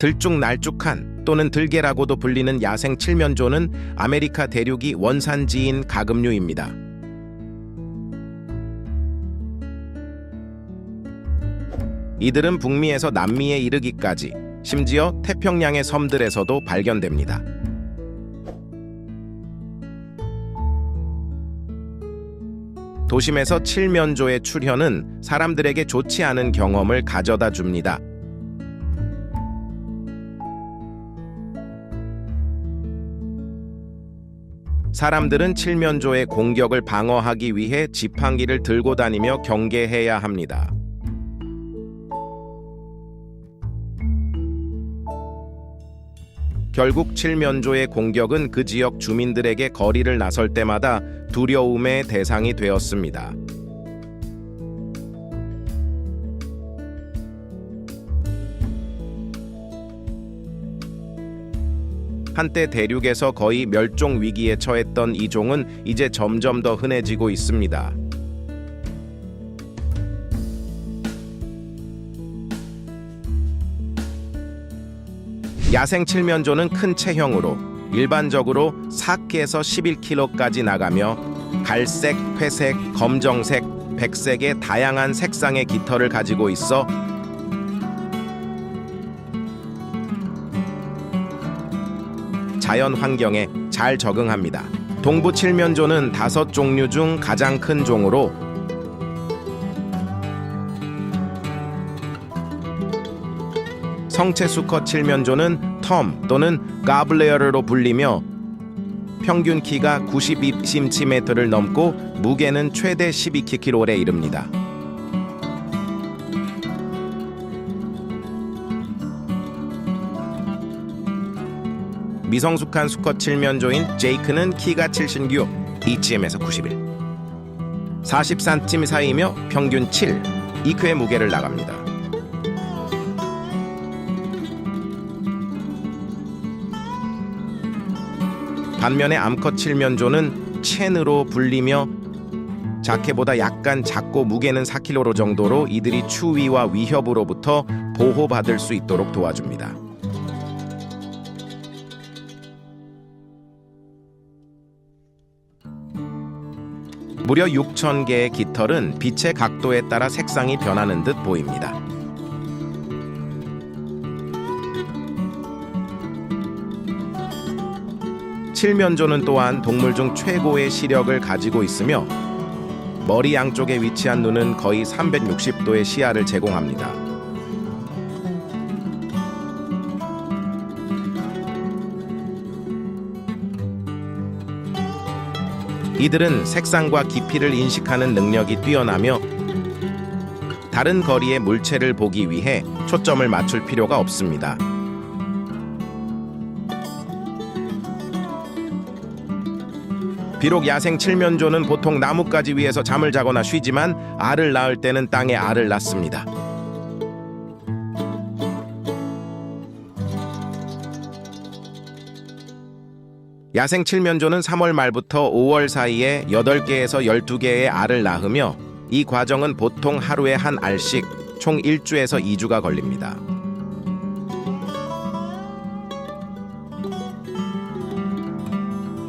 들쭉날쭉한 또는 들개라고도 불리는 야생 칠면조는 아메리카 대륙이 원산지인 가금류입니다. 이들은 북미에서 남미에 이르기까지 심지어 태평양의 섬들에서도 발견됩니다. 도심에서 칠면조의 출현은 사람들에게 좋지 않은 경험을 가져다 줍니다. 사람들은 칠면조의 공격을 방어하기 위해 지팡이를 들고 다니며 경계해야 합니다. 결국 칠면조의 공격은 그 지역 주민들에게 거리를 나설 때마다 두려움의 대상이 되었습니다. 한때 대륙에서 거의 멸종 위기에 처했던 이 종은 이제 점점 더 흔해지고 있습니다. 야생 칠면조는 큰 체형으로 일반적으로 4개에서 11kg까지 나가며 갈색, 회색, 검정색, 백색의 다양한 색상의 깃털을 가지고 있어 자연 환경에 잘 적응합니다. 동부 칠면조는 다섯 종류 중 가장 큰 종으로 성체 수컷 칠면조는 텀 또는 가블레어로 불리며 평균 키가 92cm를 넘고 무게는 최대 12kg에 이릅니다. 미성숙한 수컷 칠면조인 제이크는 키가 76, EGM에서 91, 40cm 사이이며 평균 7, 이크의 무게를 나갑니다. 반면에 암컷 칠면조는 첸으로 불리며 자케보다 약간 작고 무게는 4kg 정도로 이들이 추위와 위협으로부터 보호받을 수 있도록 도와줍니다. 무려 6,000개의 깃털은 빛의 각도에 따라 색상이 변하는 듯 보입니다. 칠면조는 또한 동물 중 최고의 시력을 가지고 있으며 머리 양쪽에 위치한 눈은 거의 360도의 시야를 제공합니다. 이들은 색상과 깊이를 인식하는 능력이 뛰어나며 다른 거리의 물체를 보기 위해 초점을 맞출 필요가 없습니다. 비록 야생 칠면조는 보통 나뭇가지 위에서 잠을 자거나 쉬지만 알을 낳을 때는 땅에 알을 낳습니다. 야생 칠면조는 3월 말부터 5월 사이에 8개에서 12개의 알을 낳으며 이 과정은 보통 하루에 한 알씩 총 1주에서 2주가 걸립니다.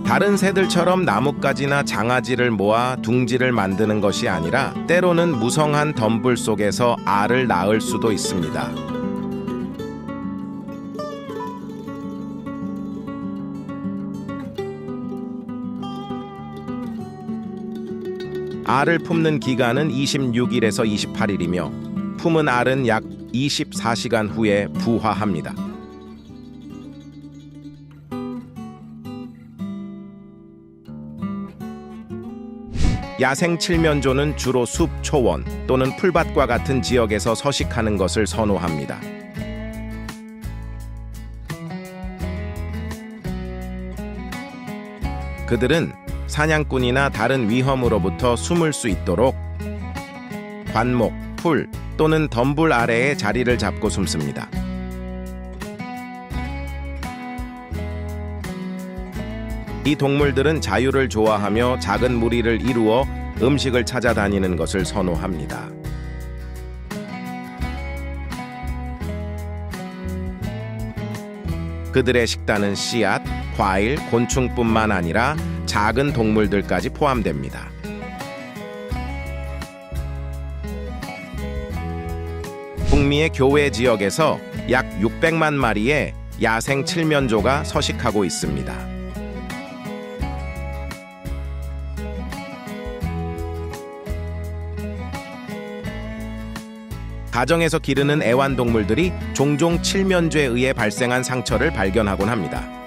다른 새들처럼 나뭇가지나 장아지를 모아 둥지를 만드는 것이 아니라 때로는 무성한 덤불 속에서 알을 낳을 수도 있습니다. 알을 품는 기간은 26일에서 28일이며 품은 알은 약 24시간 후에 부화합니다. 야생 칠면조는 주로 숲 초원 또는 풀밭과 같은 지역에서 서식하는 것을 선호합니다. 그들은 사냥꾼이나 다른 위험으로부터 숨을 수 있도록 관목, 풀 또는 덤불 아래에 자리를 잡고 숨습니다. 이 동물들은 자유를 좋아하며 작은 무리를 이루어 음식을 찾아다니는 것을 선호합니다. 그들의 식단은 씨앗, 과일, 곤충뿐만 아니라 작은 동물들까지 포함됩니다. 북미의 교외 지역에서 약 600만 마리의 야생 칠면조가 서식하고 있습니다. 가정에서 기르는 애완동물들이 종종 칠면조에 의해 발생한 상처를 발견하곤 합니다.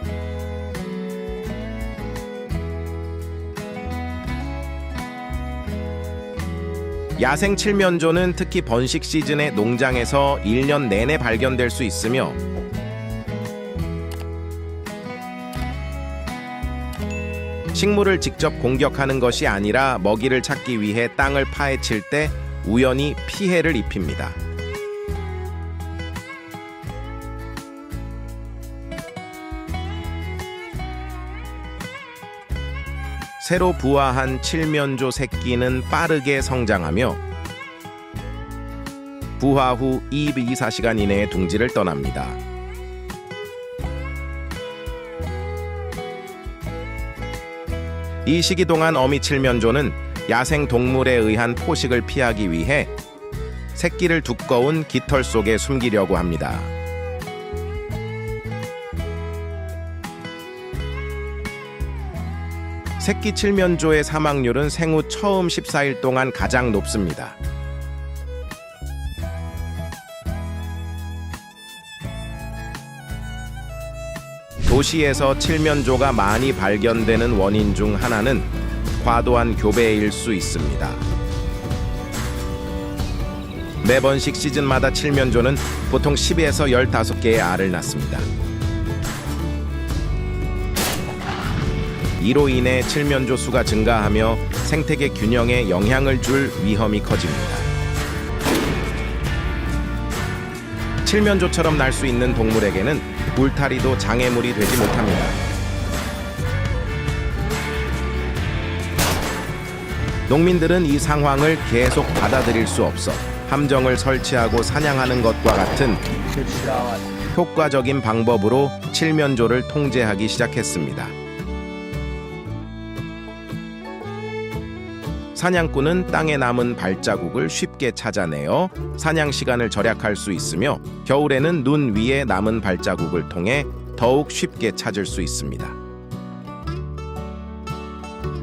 야생 칠면조는 특히 번식 시즌에 농장에서 1년 내내 발견될 수 있으며 식물을 직접 공격하는 것이 아니라 먹이를 찾기 위해 땅을 파헤칠 때 우연히 피해를 입힙니다. 새로 부화한 칠면조 새끼는 빠르게 성장하며 부화 후 24시간 이내에 둥지를 떠납니다. 이 시기 동안 어미 칠면조는 야생 동물에 의한 포식을 피하기 위해 새끼를 두꺼운 깃털 속에 숨기려고 합니다. 새끼 칠면조의 사망률은 생후 처음 14일 동안 가장 높습니다. 도시에서 칠면조가 많이 발견되는 원인 중 하나는 과도한 교배일 수 있습니다. 매번식 시즌마다 칠면조는 보통 10에서 15개의 알을 낳습니다. 이로 인해 칠면조 수가 증가하며 생태계 균형에 영향을 줄 위험이 커집니다. 칠면조처럼 날 수 있는 동물에게는 울타리도 장애물이 되지 못합니다. 농민들은 이 상황을 계속 받아들일 수 없어 함정을 설치하고 사냥하는 것과 같은 효과적인 방법으로 칠면조를 통제하기 시작했습니다. 사냥꾼은 땅에 남은 발자국을 쉽게 찾아내어 사냥 시간을 절약할 수 있으며 겨울에는 눈 위에 남은 발자국을 통해 더욱 쉽게 찾을 수 있습니다.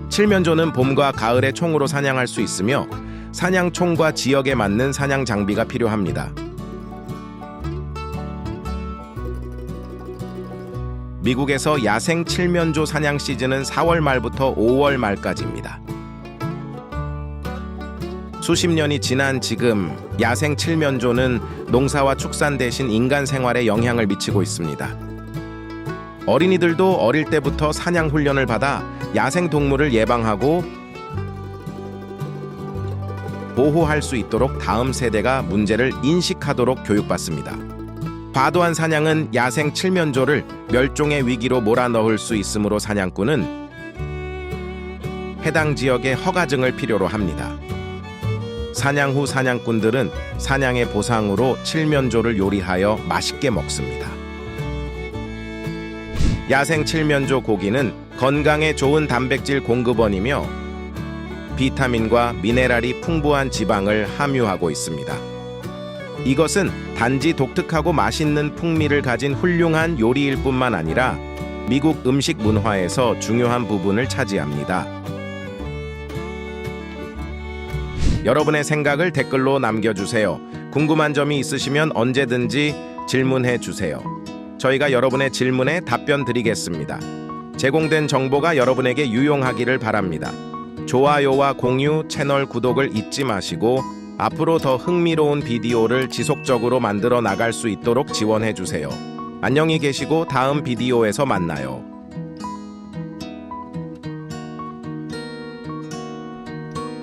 칠면조는 봄과 가을에 총으로 사냥할 수 있으며 사냥총과 지역에 맞는 사냥 장비가 필요합니다. 미국에서 야생 칠면조 사냥 시즌은 4월 말부터 5월 말까지입니다. 수십 년이 지난 지금 야생 칠면조는 농사와 축산 대신 인간 생활에 영향을 미치고 있습니다. 어린이들도 어릴 때부터 사냥 훈련을 받아 야생 동물을 예방하고 보호할 수 있도록 다음 세대가 문제를 인식하도록 교육받습니다. 과도한 사냥은 야생 칠면조를 멸종의 위기로 몰아넣을 수 있으므로 사냥꾼은 해당 지역의 허가증을 필요로 합니다. 사냥 후 사냥꾼들은 사냥의 보상으로 칠면조를 요리하여 맛있게 먹습니다. 야생 칠면조 고기는 건강에 좋은 단백질 공급원이며 비타민과 미네랄이 풍부한 지방을 함유하고 있습니다. 이것은 단지 독특하고 맛있는 풍미를 가진 훌륭한 요리일 뿐만 아니라 미국 음식 문화에서 중요한 부분을 차지합니다. 여러분의 생각을 댓글로 남겨주세요. 궁금한 점이 있으시면 언제든지 질문해 주세요. 저희가 여러분의 질문에 답변 드리겠습니다. 제공된 정보가 여러분에게 유용하기를 바랍니다. 좋아요와 공유, 채널 구독을 잊지 마시고 앞으로 더 흥미로운 비디오를 지속적으로 만들어 나갈 수 있도록 지원해 주세요. 안녕히 계시고 다음 비디오에서 만나요.